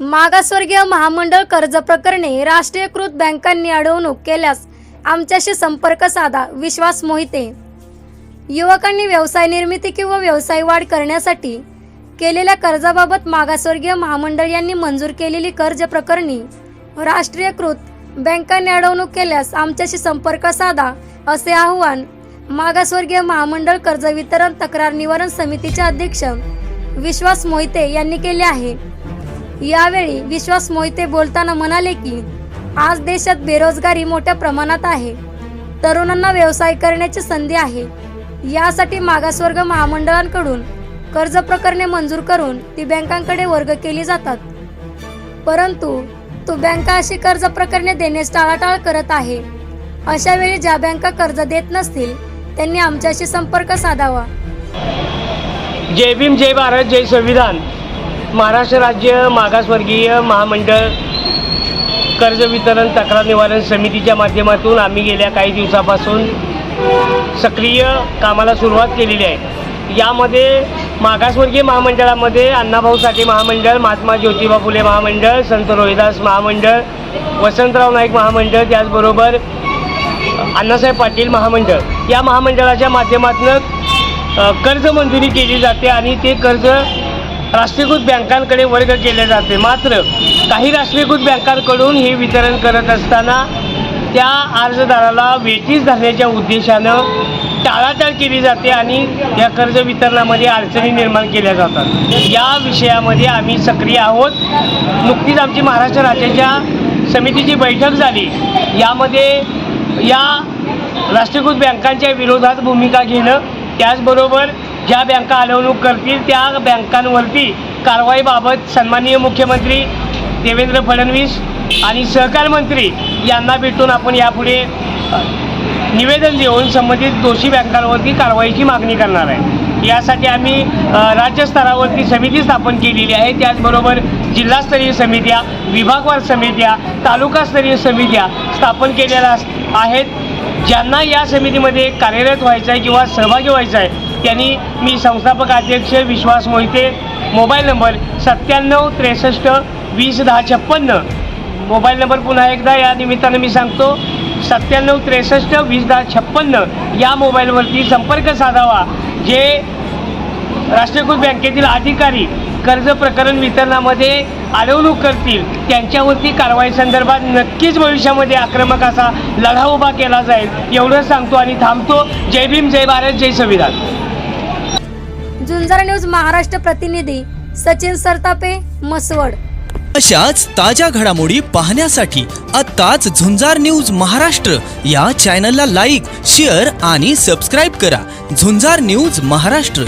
मागासवर्गीय महामंडळ कर्ज प्रकरणी राष्ट्रीयकृत बँकांनी अडवणूक केल्यास आमच्याशी संपर्क साधा विश्वास मोहिते. युवकांनी व्यवसाय निर्मिती किंवा व्यवसाय वाढ करण्यासाठी केलेल्या कर्जाबाबत मागासवर्गीय महामंडळ यांनी मंजूर केलेली कर्ज प्रकरणी राष्ट्रीयकृत बँकांनी अडवणूक केल्यास आमच्याशी संपर्क साधा असे आवाहन मागासवर्गीय महामंडळ कर्ज वितरण तक्रार निवारण समितीचे अध्यक्ष विश्वास मोहिते यांनी केले आहे. यावेळी विश्वास मोहिते बोलताना म्हणाले की आज देशात बेरोजगारी मोठ्या प्रमाणात आहे. तरुणांना व्यवसाय करण्याची संधी आहे. यासाठी मागासवर्ग महामंडळांकडून कर्ज प्रकरणे मंजूर करून ती बँकांकडे वर्ग केली जातात. परंतु तो बँका अशी कर्ज प्रकरणे देण्यास टाळाटाळ करत आहे. अशा वेळी ज्या बँका कर्ज देत नसतील त्यांनी आमच्याशी संपर्क साधावा. जय भीम जय भारत जय संविधान. महाराष्ट्र राज्य मागासवर्गीय महामंडळ कर्ज वितरण तक्रार निवारण समितीच्या माध्यमातून आम्ही गेल्या काही दिवसापासून सक्रिय कामाला सुरुवात केलेली आहे. यामध्ये मागासवर्गीय महामंडळामध्ये अण्णाभाऊ साठे महामंडळ महात्मा ज्योतिबा फुले महामंडळ संत रोहिदास महामंडळ वसंतराव नाईक महामंडळ त्याचबरोबर अण्णासाहेब पाटील महामंडळ. या महामंडळाच्या माध्यमातून कर्ज मंजुरी केली जाते आणि ते कर्ज राष्ट्रीयकृत बँकांकडे वर्ग केले जाते. मात्र काही राष्ट्रीयकृत बँकांकडून हे वितरण करत असताना त्या अर्जदाराला वेटीस धरण्याच्या उद्देशानं टाळाटाळ केली जाते आणि या कर्ज वितरणामध्ये अडचणी निर्माण केल्या जातात. या विषयामध्ये आम्ही सक्रिय आहोत. नुकतीच आमची महाराष्ट्र राज्याच्या समितीची बैठक झाली. यामध्ये या राष्ट्रीयकृत बँकांच्या विरोधात भूमिका घेणं त्याचबरोबर ज्या बँका अडवणूक करतील त्या बँकांवरती कारवाईबाबत सन्माननीय मुख्यमंत्री देवेंद्र फडणवीस आणि सहकार मंत्री यांना भेटून आपण यापुढे निवेदन देऊन संबंधित दोषी बँकांवरती कारवाईची मागणी करणार आहे. यासाठी आम्ही राज्यस्तरावरती समिती स्थापन केलेली आहे. त्याचबरोबर जिल्हास्तरीय समित्या विभागवार समित्या तालुकास्तरीय समित्या स्थापन केलेल्या आहेत. ज्यांना या समितीमध्ये कार्यरत व्हायचं आहे किंवा सहभागी व्हायचं आहे त्यांनी मी संस्थापक अध्यक्ष विश्वास मोहिते मोबाईल नंबर सत्त्याण्णव त्रेसष्ट वीस दहा छप्पन्न. मोबाईल नंबर पुन्हा एकदा या निमित्तानं मी सांगतो सत्त्याण्णव त्रेसष्ट वीस दहा छप्पन्न या मोबाईलवरती संपर्क साधावा. जे राष्ट्रीयकृत बँकेतील अधिकारी कर्ज प्रकरण वितरणामध्ये अडवणूक करतील त्यांच्यावरती कारवाई संदर्भात नक्कीच भविष्यामध्ये आक्रमक असा लढा उभा केला जाईल एवढं सांगतो आणि थांबतो. जय भीम जय भारत जय संविधान. झुंजार न्यूज महाराष्ट्र प्रतिनिधी सचिन सरतापे मसवड अशाच ताज्या घडामोडी पाहण्यासाठी आत्ताच झुंजार न्यूज महाराष्ट्र या चॅनलला लाईक शेअर आणि सबस्क्राईब करा. झुंजार न्यूज महाराष्ट्र.